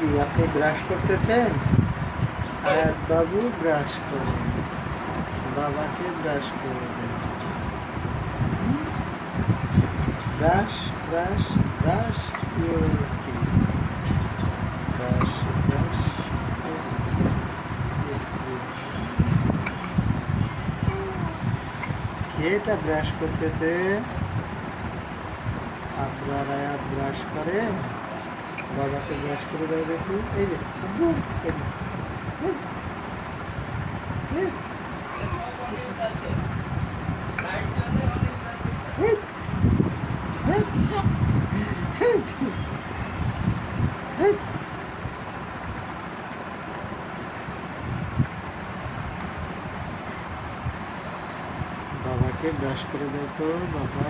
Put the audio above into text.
কি আপনি ব্রাশ করতেছেন? আর বাবু ব্রাশ করে বাবাকে ব্রাশ করে দেন। ব্রাশ ব্রাশ ব্রাশ ব্রাশ এটা ব্রাশ করতেছে? আয়াত ব্রাশ করে? বাবাকে ব্রাশ করে দাও দেখি এই যে আব্বু, এই যে। এই, এই, এই, এই, এই, এই। বাবাকে ব্রাশ করে দাও তো বাবা